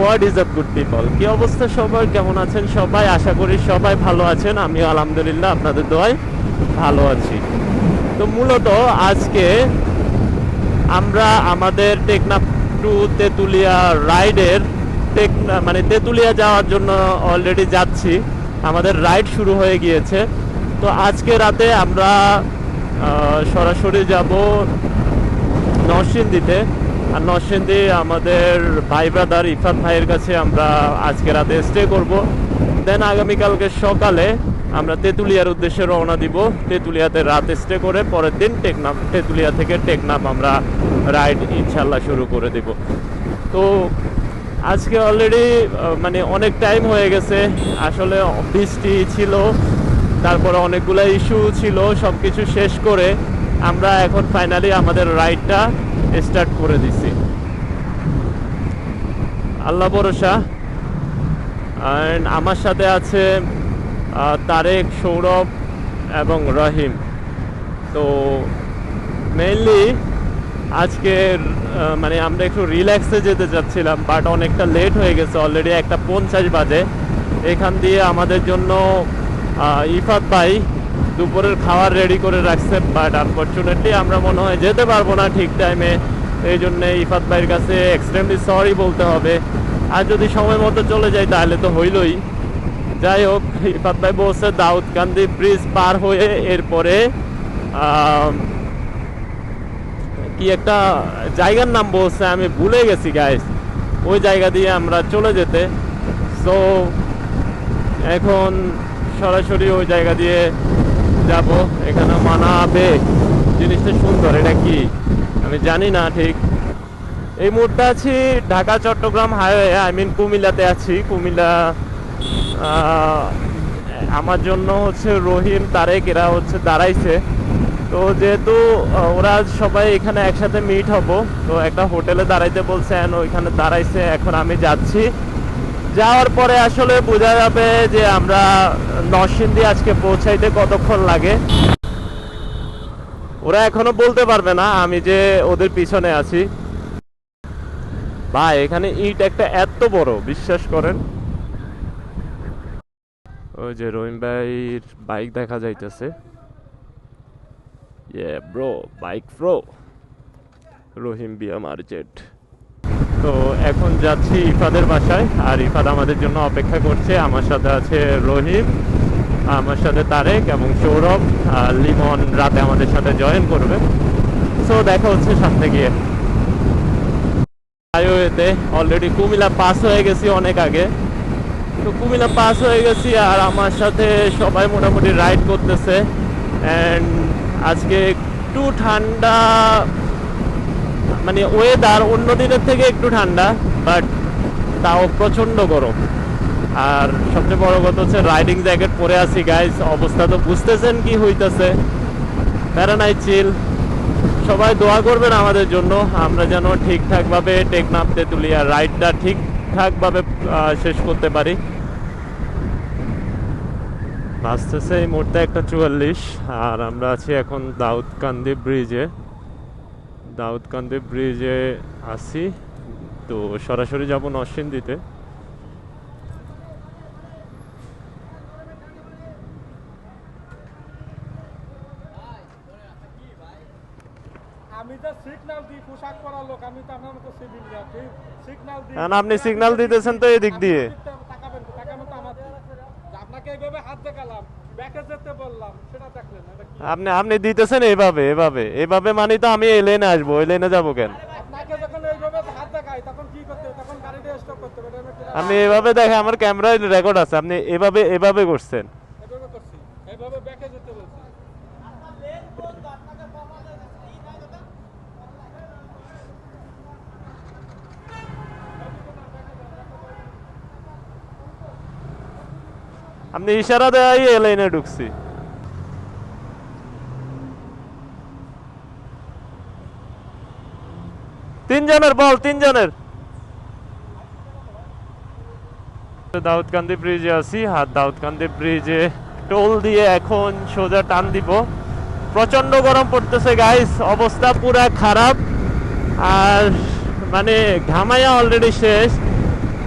What is up good people কি অবস্থা সবাই কেমন আছেন সবাই? আশা করি সবাই ভালো আছেন। আমি আলহামদুলিল্লাহ আপনাদের দোয়ায় ভালো আছি। তো মূলত আজকে আমরা আমাদের টেকনাফ টু তেঁতুলিয়া রাইডের টেকনা মানে তেঁতুলিয়া যাওয়ার জন্য অলরেডি যাচ্ছি। আমাদের রাইড শুরু হয়ে গিয়েছে। তো আজকে রাতে আমরা সরাসরি যাব নরসিংদীতে। আর নরসিংদী আমাদের ভাই ব্রাদার ইফাত ভাইয়ের কাছে আমরা আজকে রাতে স্টে করব। দেন আগামীকালকে সকালে আমরা তেঁতুলিয়ার উদ্দেশ্যে রওনা দিব। তেঁতুলিয়াতে রাত স্টে করে পরের দিন টেকনাফ, তেঁতুলিয়া থেকে টেকনাফ আমরা রাইড ইনশাল্লাহ শুরু করে দিব। তো আজকে অলরেডি মানে অনেক টাইম হয়ে গেছে। আসলে বৃষ্টি ছিল, তারপরে অনেকগুলো ইস্যু ছিল সব কিছু শেষ করে আমরা এখন ফাইনালি আমাদের রাইডটা স্টার্ট করে দিছি। আল্লাহ ভরসা। অ্যান্ড আমার সাথে আছে তারেক, সৌরভ এবং রহিম। তো মেইনলি আজকে মানে আমরা একটু রিল্যাক্সে যেতে চাচ্ছিলাম বাট অনেকটা লেট হয়ে গেছে অলরেডি একটা পঞ্চাশ বাজে। এখান দিয়ে আমাদের জন্য ইফাত ভাই দুপুরের খাবার রেডি করে রাখছে বাট আনফর্চুনেটলি আমরা মনে হয় যেতে পারব না ঠিক টাইমে এই জন্য ইফাত ভাইয়ের কাছে এক্সট্রিমলি সরি বলতে হবে। আর যদি সময় মতো চলে যাই, তাহলে তো হইলই। যাই হোক, ইফাত ভাই বলছে, দাউদকান্দি ব্রিজ পার হয়ে এরপরে কি একটা জায়গার নাম বলছে, আমি ভুলে গেছি গাইস ওই জায়গা দিয়ে আমরা চলে যেতে। সো এখন সরাসরি ওই জায়গা দিয়ে যাব, এখানে মানাবে। জিনিসটা সুন্দর, এটা কি? আমি জানি না ঠিক। এই মুহূর্তে আছি Dhaka, Chittagong highway, I mean কুমিল্লাতে আছি। কুমিল্লা আমার জন্য হচ্ছে রহিম, তারেক, এরা হচ্ছে দাঁড়াইছে। তো যেহেতু ওরা সবাই এখানে একসাথে মিট হব, তো একটা হোটেলে দাঁড়াইতে বলছেন ওইখানে দাঁড়াইছে, এখন আমি যাচ্ছি। যাওয়ার পরে আসলে বোঝা যাবে যে আমরা নরসিংদী আজকে পৌঁছাইতে কতক্ষণ লাগে। ওরা এখনও বলতে পারবে না আমি যে ওদের পিছনে আছি। ভাই, এখানে ইট একটা এত বড়, বিশ্বাস করেন? ওই যে রহিম ভাইয়ের বাইক দেখা যাইতেছে। ইয়ে ব্রো বাইক প্রো রহিম বিয়া মার্জেট তো এখন যাচ্ছি ইফাদের বাসায়, আর ইফাদ আমাদের জন্য অপেক্ষা করছে। আমার সাথে আছে রহিম আমার সাথে তারেক এবং সৌরভ, আর লিমন রাতে আমাদের সাথে জয়েন করবে। সো দেখা হচ্ছে সামনে গিয়ে। হাইওয়েতে অলরেডি কুমিলা পাস হয়ে গেছি অনেক আগে। তো কুমিলা পাস হয়ে গেছি, আর আমার সাথে সবাই মোটামুটি রাইড করতেছে। অ্যান্ড আজকে একটু ঠান্ডা মানে ওয়েদার অন্য দিনের থেকে একটু ঠান্ডা বাট তাও প্রচণ্ড গরম। আর সবচেয়ে বড় কথা হচ্ছে রাইডিং জ্যাকেট পরে আছি গাইস অবস্থা তো বুঝতেছেন কি হইতেছে। প্যারানাই চিল সবাই দোয়া করবেন আমাদের জন্য। আমরা যেন ঠিকঠাকভাবে টেক নামতে তুলি আর রাইডটা ঠিকঠাকভাবে শেষ করতে পারি। বাঁচতেছে এই মুহূর্তে একটা চুয়াল্লিশ, আর আমরা আছি এখন দাউদকান্দি ব্রিজে দাউদকান্দি ব্রিজে আছি। তো সরাসরি যাব নরসিংদীতে। আমি তো সিগন্যাল দিই পোশাক পরা লোক আমি তো আপনার মতো সিভিল সিগন্যাল দিই। কারণ আপনি সিগন্যাল দিতেছেন তো এদিক দিয়ে। আপনাকে এইভাবে হাত দেখালাম। আপনি আপনি দিতেছেন এভাবে এভাবে এভাবে মানে তো আমি এই লেনে আসব ওই লেনে যাব কেন? আপনি এভাবে দেখে আমার ক্যামেরায় রেকর্ড আছে আপনি এভাবে এভাবে করছেন এইভাবে করছি এইভাবে ব্যাকে যেতে বলছি আপনি ইশারা দেয় এই লাইনে ঢুকছি। তিনজনের বল, তিনজনের। দাউদকান্দি ব্রিজে আছি, আর দাউদকান্দি ব্রিজে টোল দিয়ে এখন সোজা টান দিব। প্রচণ্ড গরম পড়তেছে গাইস অবস্থা পুরা খারাপ। আর মানে ঘামাইয়া অলরেডি শেষ।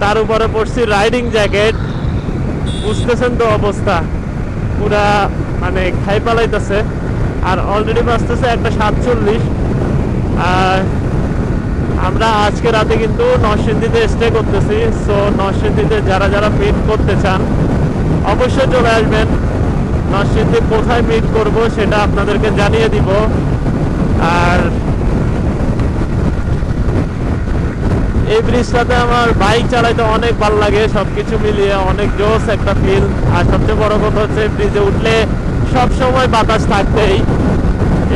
তার উপরে পড়ছি রাইডিং জ্যাকেট বুঝতেছেন তো অবস্থা। পুরা মানে খাই পালাইতেছে। আর অলরেডি বাজতেছে একটা সাতচল্লিশ। আর আমরা আজকে রাতে কিন্তু নরসিংদীতে স্টে করতেছি। সো নরসিংদীতে যারা যারা মিট করতে চান, অবশ্যই চলে আসবেন। নরসিংদী কোথায় মিট করব সেটা আপনাদেরকে জানিয়ে দিব। আর এই ব্রিজটাতে আমার বাইক চালাইতে অনেক ভালো লাগে, সবকিছু মিলিয়ে অনেক জোস একটা ফিল আর সবচেয়ে বড় কথা হচ্ছে, ব্রিজে উঠলে সব সময় বাতাস থাকতেই।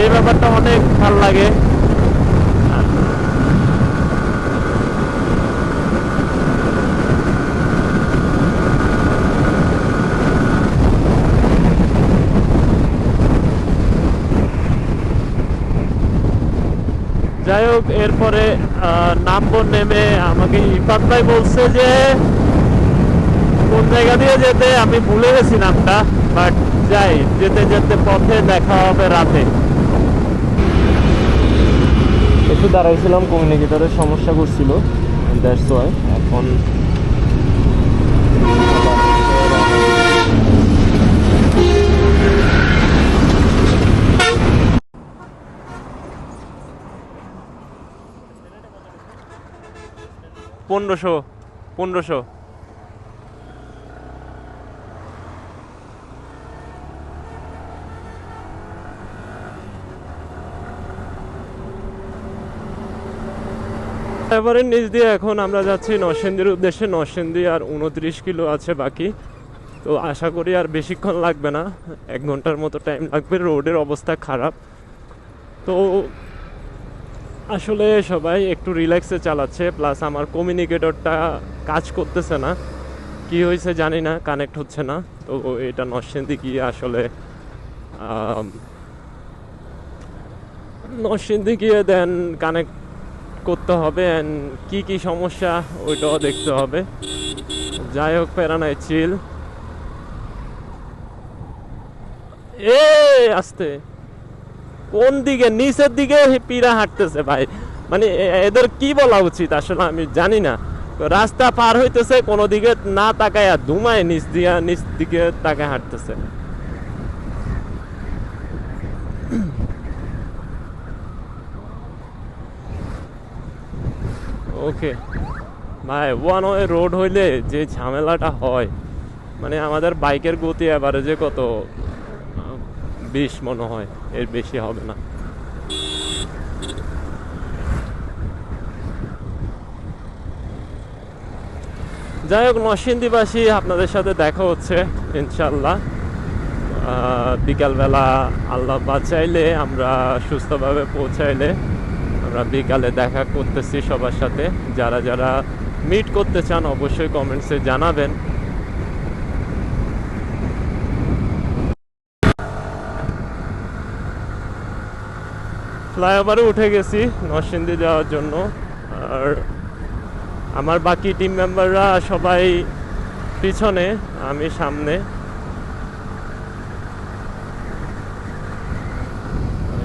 এই ব্যাপারটা অনেক ভালো লাগে। যাই হোক, এরপরে নামবো, নেমে আমাকে ইফাত ভাই বলছে যে, কোন জায়গা দিয়ে যেতে? আমি ভুলে গেছি নামটা বাট যাই, যেতে যেতে পথে দেখা হবে রাতে। একটু দাঁড়াইছিলাম কমিউনিকেটারের সমস্যা করছিল দ্যাটস ওয়াই এখন পনেরোশো পনেরোশো। এবারের নিচ দিয়ে এখন আমরা যাচ্ছি নরসিংদীর উদ্দেশ্যে। নরসিংদী আর উনত্রিশ কিলো আছে বাকি। তো আশা করি আর বেশিক্ষণ লাগবে না। এক ঘণ্টার মতো টাইম লাগবে। রোডের অবস্থা খারাপ। তো আসলে সবাই একটু রিল্যাক্সে চালাচ্ছে প্লাস আমার কমিউনিকেটরটা কাজ করতেছে না। কি হয়েছে জানি না কানেক্ট হচ্ছে না। তো এটা নরসিংদী গিয়ে আসলে নরসিংদী গিয়ে দেন কানেক্ট করতে হবে অ্যান্ড কি কি সমস্যা ওইটাও দেখতে হবে। যাই হোক, প্যারা নাই চিল এ আস্তে। কোন দিকে, নিচের দিকে পিরা হাঁটতেছে ভাই। মানে এদের কি বলা উচিত আসলে আমি জানি না। রাস্তা পার হইতেছে, কোনো দিকে না তাকায় ধুমায় নিচ দিয়া, নিচ দিকে তাকায় হাঁটতেছে। ওকে। ভাই ওয়ান ওয়ে রোড হইলে যে ঝামেলাটা হয় মানে আমাদের বাইকের গতি এবারে যে কত? বিশ মনে হয়, এর বেশি হবে না। যাই হোক, নরসিংদীবাসী, আপনাদের সাথে দেখা হচ্ছে ইনশাল্লাহ বিকালবেলা আল্লাহ বাঁচাইলে, আমরা সুস্থভাবে পৌঁছাইলে, আমরা বিকালে দেখা করতেছি সবার সাথে। যারা যারা মিট করতে চান, অবশ্যই কমেন্টসে জানাবেন। ফ্লাইওভারে উঠে গেছি নরসিংদী যাওয়ার জন্য। আর আমার বাকি টিম মেম্বাররা সবাই পিছনে, আমি সামনে।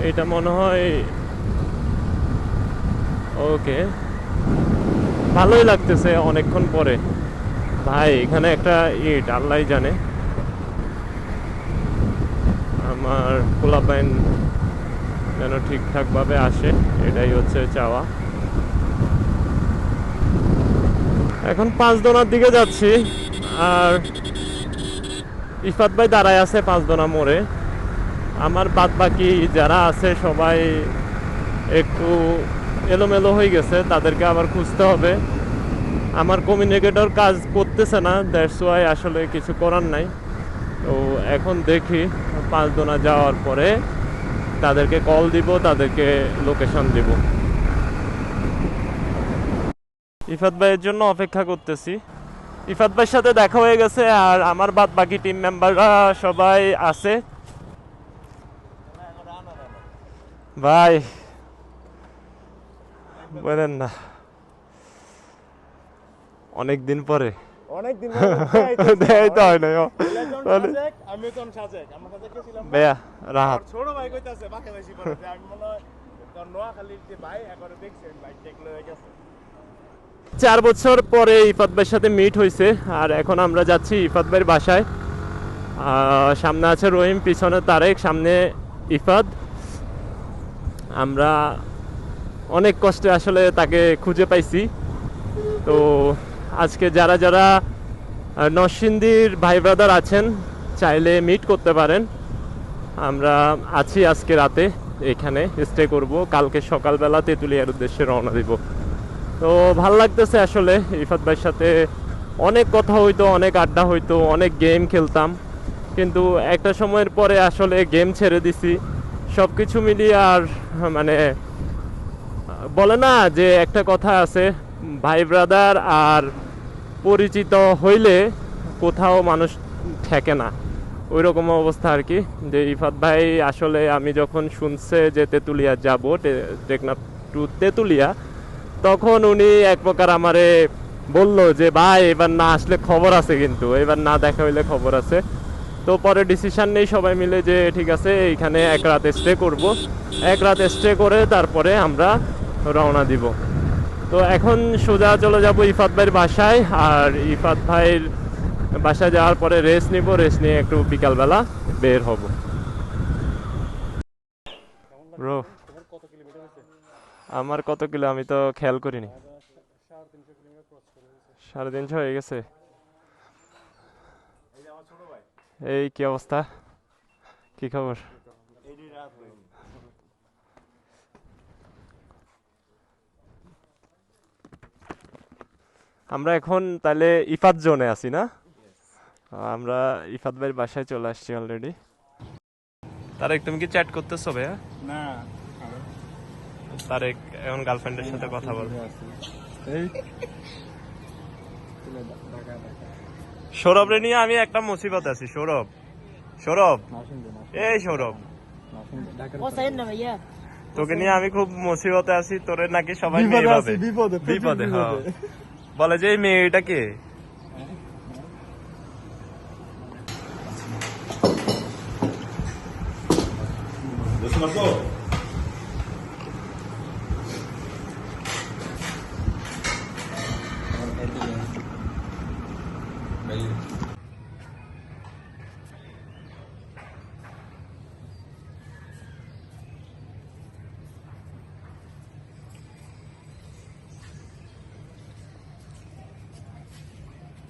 এটা মনে হয় ওকে। ভালোই লাগতেছে অনেকক্ষণ পরে। ভাই, এখানে একটা ইট আল্লাহ জানে। আমার পোলাপাইন যেন ঠিকঠাকভাবে আসে, এটাই হচ্ছে চাওয়া। এখন পাঁচ দোনার দিকে যাচ্ছি, আর ইফাত ভাই দাঁড়ায় আছে পাঁচ দোনা মোড়ে। আমার বাদ বাকি যারা আছে সবাই একটু এলোমেলো হয়ে গেছে, তাদেরকে আবার খুঁজতে হবে। আমার কমিউনিকেটর কাজ করতেছে না দ্যাটস ওয়াই আসলে কিছু করার নাই। তো এখন দেখি পাঁচ দোনা যাওয়ার পরে তাদেরকে কল দিব, তাদেরকে লোকেশন দিব। ইফাত ভাইয়ের জন্য অপেক্ষা করতেছি। ইফাত ভাইয়ের সাথে দেখা হয়ে গেছে আর আমার বাদ বাকি টিম মেম্বাররা সবাই আছে। ভাই, বলেন না। অনেক দিন পরে। অনেক দিন দেয় তো হয়। মানে- আমি তো সাজেক। আমার গেছিলাম বেয়া রাহাত। ছোট ভাই কইতাছে বাকে বেশি পড়ে যে আমি মনে হয় নোয়াখালীর যে ভাই একবারে দেখছেন লয়ে গেছে। চার বছর পরে ইফাত ভাইয়ের সাথে মিট হয়েছে আর এখন আমরা যাচ্ছি ইফাত ভাইয়ের বাসায়। আহ, সামনে আছে রহিম পিছনে তারেক সামনে ইফাত। আমরা অনেক কষ্টে আসলে তাকে খুঁজে পাইছি। তো আজকে যারা যারা নরসিংদীর ভাই ব্রাদার আছেন, চাইলে মিট করতে পারেন। আমরা আছি আজকে রাতে, এখানে স্টে করব। কালকে সকালবেলা তেঁতুলিয়ার উদ্দেশ্যে রওনা দিব। তো ভালো লাগতেছে আসলে, ইফাত ভাইয়ের সাথে অনেক কথা হইতো, অনেক আড্ডা হইতো, অনেক গেম খেলতাম। কিন্তু একটা সময়ের পরে আসলে গেম ছেড়ে দিছি। সব কিছু মিলিয়ে আর মানে বলে না যে একটা কথা আছে, ভাই ব্রাদার আর পরিচিত হইলে কোথাও মানুষ ঠেকে না। ওই রকম অবস্থা আর কি। যে ইফাত ভাই আসলে আমি যখন শুনছে যে তেঁতুলিয়া যাব টেকনাফ টু তেঁতুলিয়া, তখন উনি এক প্রকার আমারে বলল যে, ভাই, এবার না আসলে খবর আছে কিন্তু। এবার না দেখা হইলে খবর আছে। তো পরে ডিসিশন নেই সবাই মিলে যে, ঠিক আছে, এইখানে এক রাত স্টে করব। এক রাত স্টে করে তারপরে আমরা রওনা দিব। তো এখন সোজা চলে যাব ইফাত ভাইয়ের বাসায়, আর ইফাত ভাইয়ের বাসায় যাওয়ার পরে রেস্ট নিব রেস্ট নিয়ে একটু বিকালবেলা বের হব। আমার কত কিলো আমি তো খেয়াল করিনি। সাড়ে তিনশো হয়ে গেছে। এই কি অবস্থা? কি খবর? আমরা এখন তাহলে ইফাত জোনে আছি না? আমরা ইফাত ভাইয়ের বাসায় চলে আসছি অলরেডি তারেক তুমি কি চ্যাট করতেছো ভাইয়া? না। তারেক এখন গার্লফ্রেন্ডের সাথে কথা বলব এই। ঢাকা ঢাকা সৌরভ রে নিয়ে আমি একটা মুসিবত আছি সৌরভ। সৌরভ। এই সৌরভ। তোকে নিয়ে আমি খুব মুসিবতে আছি তোরে নাকি সবাই বিপদে বিপদে, বিপদে হ্যাঁ। বিপদে। বলে যে এই মেয়েটা কে?